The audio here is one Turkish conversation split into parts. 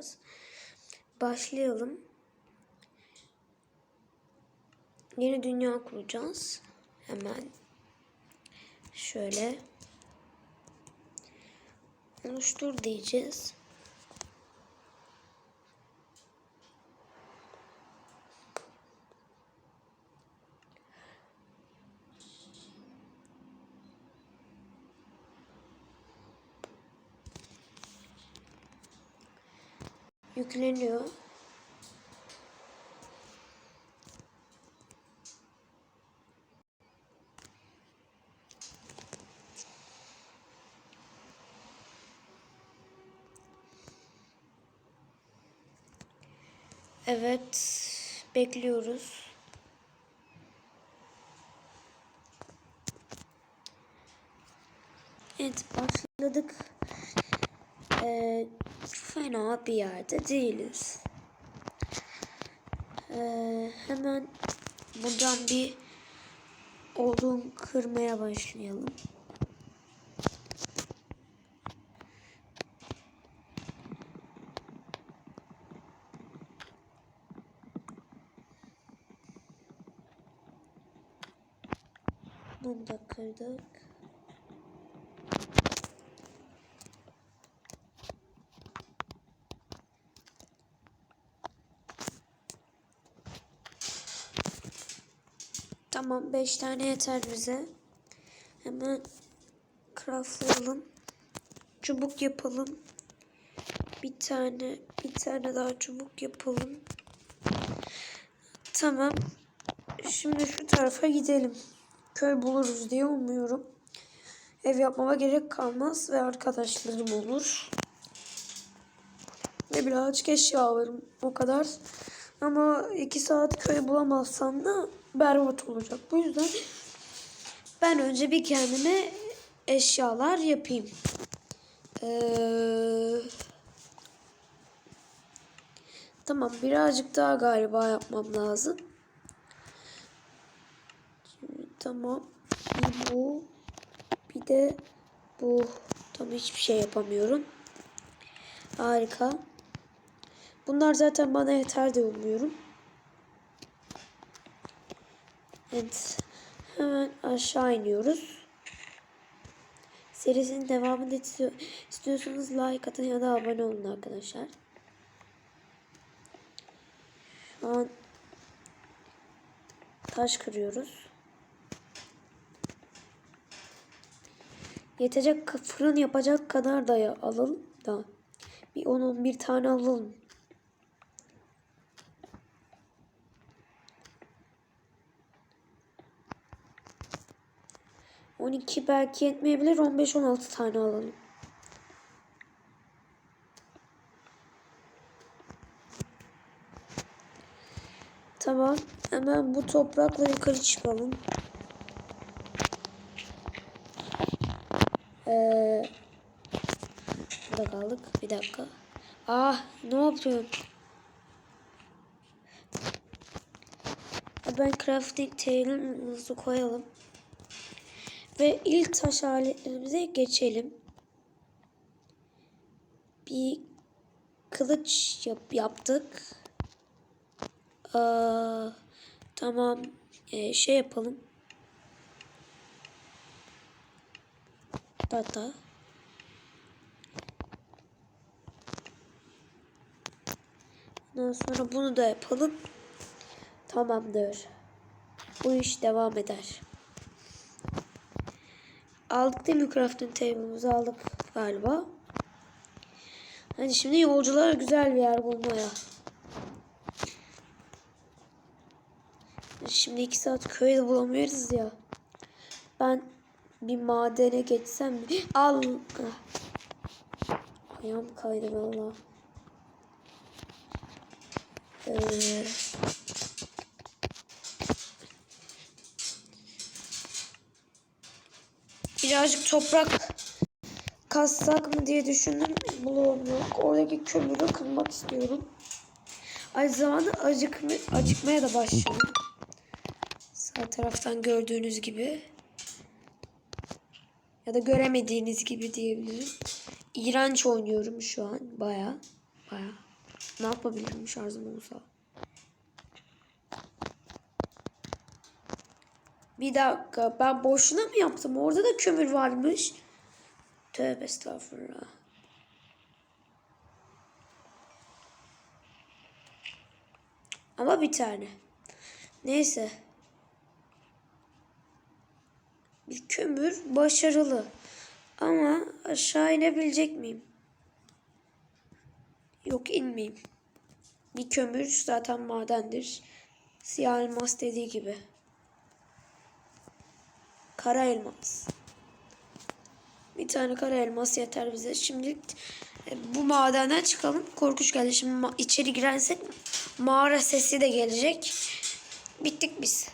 yapacağız. Başlayalım. Yeni dünya kuracağız. Hemen şöyle oluştur diyeceğiz. Yükleniyor. Evet, bekliyoruz. Evet, başladık. Ee, fena bir yerde değiliz. Ee, hemen buradan bir odun kırmaya başlayalım. Bunu da kırdık. Tamam 5 tane yeter bize. Hemen craftlayalım. Çubuk yapalım. Bir tane bir tane daha çubuk yapalım. Tamam. Şimdi şu tarafa gidelim. Köy buluruz diye umuyorum. Ev yapmama gerek kalmaz ve arkadaşlarım olur. Ve birazcık eşyalarım o kadar. Ama iki saat köy bulamazsam da berbat olacak. Bu yüzden ben önce bir kendime eşyalar yapayım. Ee, tamam birazcık daha galiba yapmam lazım. Şimdi, tamam. Bir bu. Bir de bu. Tam hiçbir şey yapamıyorum. Harika. Bunlar zaten bana yeter de umuyorum. Evet. Hemen aşağı iniyoruz. Serisinin devamını istiyor, istiyorsanız like atın ya da abone olun arkadaşlar. Şu an taş kırıyoruz. Yetecek fırın yapacak kadar da alalım da bir 10-11 tane alalım. On iki belki yetmeyebilir. On beş on altı tane alalım. Tamam. Hemen bu toprakla yukarı çıkalım. Ee, burada kaldık. Bir dakika. Ah ne yapıyorum? Ben crafting table'ımızı koyalım. Ve ilk taş aletlerimize geçelim. Bir kılıç yap yaptık. Aa, tamam. Ee, şey yapalım. Data. Ondan sonra bunu da yapalım. Tamamdır. Bu iş devam eder. Aldık değil mi crafting table'ımızı aldık galiba. Hadi şimdi yolculara güzel bir yer bulmaya. Şimdi iki saat köyde bulamıyoruz ya. Ben bir madene geçsem mi? Al. Ayağım kaydı valla. Ee, birazcık toprak kazsak mı diye düşündüm. Yok. Oradaki kömürü kırmak istiyorum. Aynı zamanda acıkma, acıkmaya da başlıyorum. Sağ taraftan gördüğünüz gibi. Ya da göremediğiniz gibi diyebilirim. İğrenç oynuyorum şu an. Baya baya. Ne yapabilirim şarjım olsa? Bir dakika ben boşuna mı yaptım? Orada da kömür varmış. Tövbe estağfurullah. Ama bir tane. Neyse. Bir kömür başarılı. Ama aşağı inebilecek miyim? Yok inmeyeyim. Bir kömür zaten madendir. Siyah elmas dediği gibi. Kara elmas. Bir tane kara elmas yeter bize. Şimdi e, bu madenden çıkalım. Korkuş geldi. Şimdi içeri girersek mağara sesi de gelecek. Bittik biz.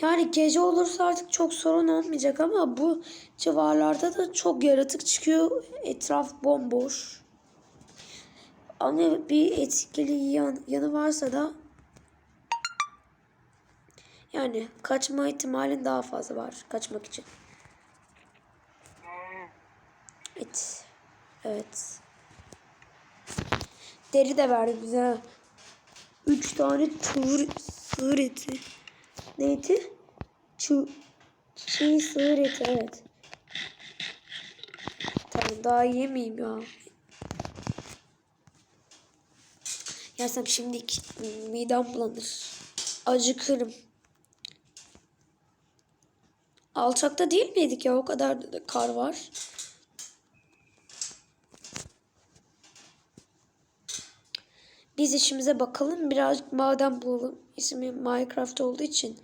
Yani gece olursa artık çok sorun olmayacak ama bu civarlarda da çok yaratık çıkıyor. Etraf bomboş. Ama bir etkili yan, yanı varsa da yani kaçma ihtimalin daha fazla var kaçmak için. Evet. Evet. Deri de verdi bize. Üç tane çığır, sığır eti. Ne eti? Çığ, çiğ sığır eti evet. Tamam daha yemeyeyim ya. Yersem şimdi midem bulanır. Acıkırım. Alçakta değil miydik ya? O kadar da kar var. Biz işimize bakalım. Birazcık maden bulalım. İsmi Minecraft olduğu için.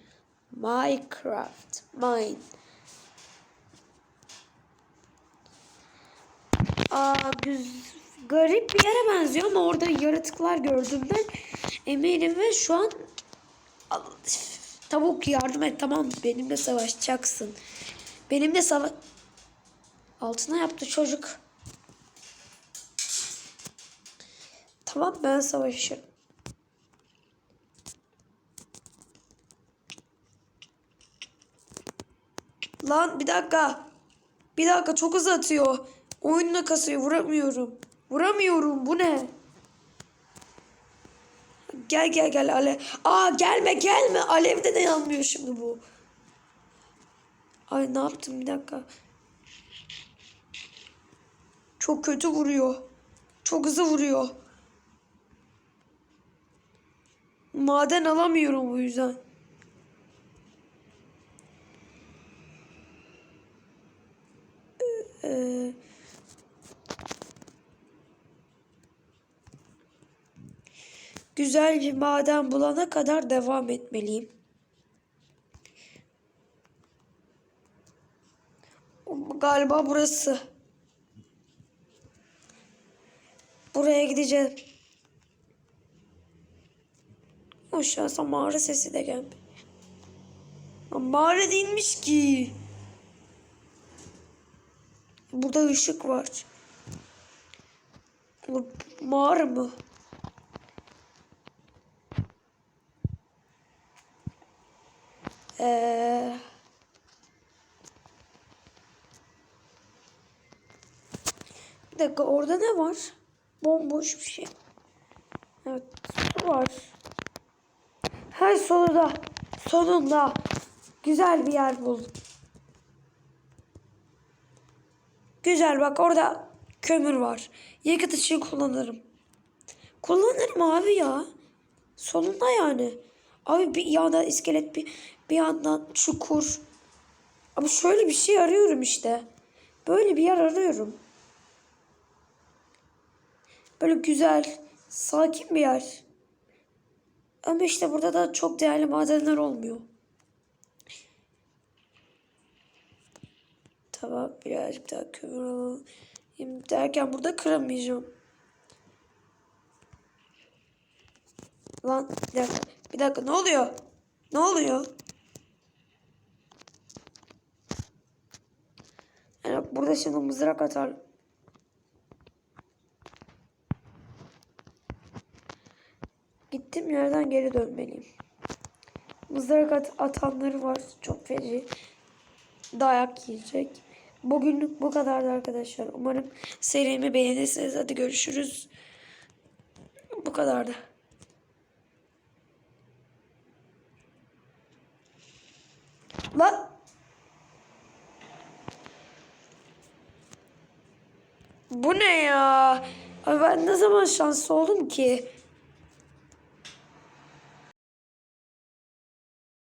Minecraft. Mine. Aa, güz garip bir yere benziyor ama orada yaratıklar gördüm. Eminim ve şu an tavuk yardım et tamam benimle savaşacaksın. Benimle savaş... Altına yaptı çocuk. Tamam ben savaşırım. Lan bir dakika. Bir dakika çok hızlı atıyor. Oyununa kasıyor vuramıyorum. Vuramıyorum bu ne? Gel gel gel alev. Aa gelme gelme. Alevde de yanmıyor şimdi bu. Ay ne yaptım bir dakika. Çok kötü vuruyor. Çok hızlı vuruyor. Maden alamıyorum bu yüzden. Ee, güzel bir maden bulana kadar devam etmeliyim. Galiba burası. Buraya gideceğim. Aşağısa mağara sesi de gelmiyor. Mağara değilmiş ki. Burada ışık var. Mağara mı? Ee, bir dakika orada ne var? Bomboş bir şey. Evet su var. Her sonunda sonunda güzel bir yer buldum. Güzel bak orada kömür var. Yakıt için kullanırım. Kullanırım abi ya. Sonunda yani. Abi bir yandan iskelet bir, bir yandan çukur. Ama şöyle bir şey arıyorum işte. Böyle bir yer arıyorum. Böyle güzel, sakin bir yer. Ama işte burada da çok değerli madenler olmuyor. Tamam birazcık daha kömür alalım. Derken burada kıramayacağım. Lan bir dakika. Bir dakika ne oluyor? Ne oluyor? Yani burada şimdi mızrak atar. Gittim yerden geri dönmeliyim. Mızrak at atanları var. Çok feci. Dayak yiyecek. Bugünlük bu kadardı arkadaşlar. Umarım serimi beğenirsiniz. Hadi görüşürüz. Bu kadardı. Lan. Bu ne ya? Abi ben ne zaman şanslı oldum ki?